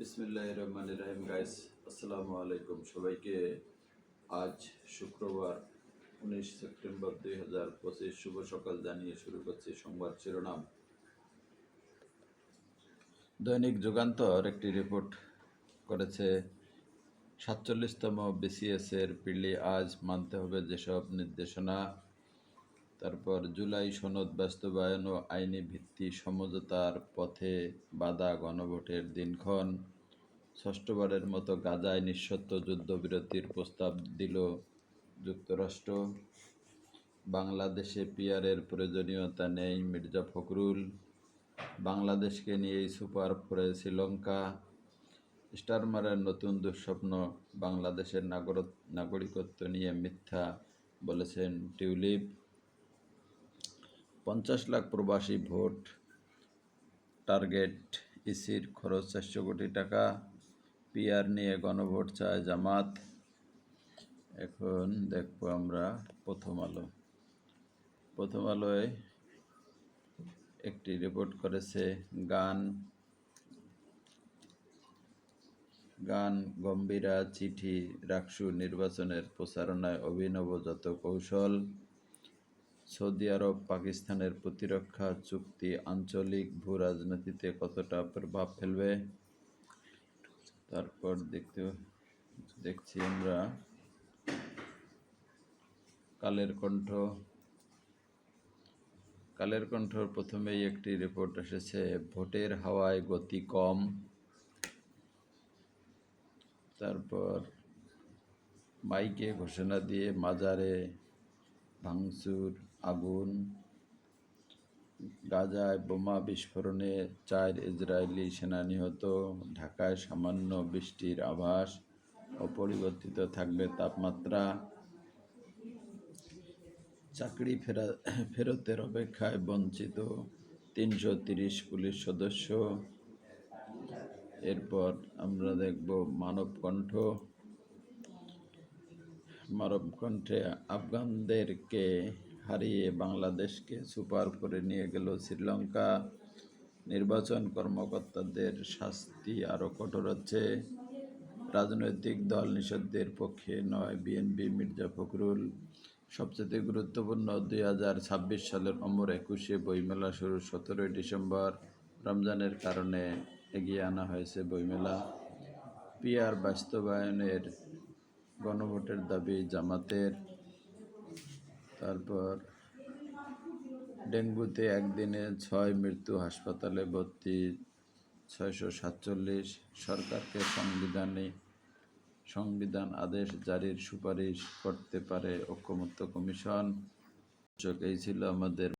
বিসমিল্লাহ রহমান রাহিম গাইস আসসালামু আলাইকুম। সবাইকে আজ শুক্রবার উনিশ সেপ্টেম্বর দুই হাজার পঁচিশ শুভ সকাল জানিয়ে শুরু করছি সংবাদ শিরোনাম। দৈনিক যুগান্তর একটি রিপোর্ট করেছে, সাতচল্লিশতম বিসিএস এর পিলি আজ মানতে হবে যেসব নির্দেশনা তারপর জুলাই সনদ বাস্তবায়ন ও আইনি ভিত্তি সমঝোতার পথে বাধা গণভোটের দিনক্ষণ। ষষ্ঠবারের মতো গাজায় নিঃশর্ত যুদ্ধবিরতির প্রস্তাব দিল যুক্তরাষ্ট্র। বাংলাদেশে পিয়ারের প্রয়োজনীয়তা নেই মির্জা ফখরুল। বাংলাদেশকে নিয়েই সুপার ফোরে শ্রীলঙ্কা। স্টারমারের নতুন দুঃস্বপ্ন, বাংলাদেশের নাগর, নাগরিকত্ব নিয়ে মিথ্যা বলেছেন টিউলিপ। পঞ্চাশ লাখ প্রবাসী ভোট টার্গেট ইসির খরচ চারশো কোটি টাকা। পিআর নিয়ে গণভোট চায় জামাত। এখন দেখব আমরা প্রথম আলো। প্রথম আলোয় একটি রিপোর্ট করেছে গান। গান গম্ভীরা চিঠি, রাকসু নির্বাচনের প্রচারণায় অভিনব যত কৌশল। সৌদি আরব পাকিস্তানের প্রতিরক্ষা চুক্তি আঞ্চলিক ভূ রাজনীতিতে কতটা প্রভাব ফেলবে? তারপর দেখতে, দেখছি আমরা কালের কণ্ঠ। কালের কণ্ঠর প্রথমেই একটি রিপোর্ট এসেছে, ভোটের হাওয়ায় গতি কম। তারপর মাইকে ঘোষণা দিয়ে মাজারে ভাঙচুর, আগুন, গাজায় বোমা বিস্ফোরণে চার ইসরায়েলি সেনা নিহত, ঢাকায় সামান্য বৃষ্টির আভাস, অপরিবর্তিত থাকবে তাপমাত্রা। চাকরি ফেরা, ফেরতের অপেক্ষায় বঞ্চিত তিনশো তিরিশ পুলিশ সদস্য। এরপর আমরা দেখব মানবকণ্ঠ। মানবকণ্ঠে আফগানদেরকে হারিয়ে বাংলাদেশকে সুপার করে নিয়ে গেল শ্রীলঙ্কা। নির্বাচন কর্মকর্তাদের শাস্তি আরও কঠোর হচ্ছে। রাজনৈতিক দল নিষেধের পক্ষে নয়, বিএনপি, মির্জা ফখরুল। সবচেয়ে গুরুত্বপূর্ণ দুই হাজার ছাব্বিশ সালের অমর একুশে বইমেলা শুরু সতেরোই ডিসেম্বর। রমজানের কারণে এগিয়ে আনা হয়েছে বইমেলা। পিআর বাস্তবায়নের গণভোটের দাবি, জামাতের। তারপর ডেঙ্গুতে একদিনে ছয় মৃত্যু, হাসপাতালে ভর্তি ছয়শো সাতচল্লিশ। সরকারকে সংবিধানে, সংবিধান আদেশ জারির সুপারিশ করতে পারে ঐক্যমত্য কমিশন। এই ছিল আমাদের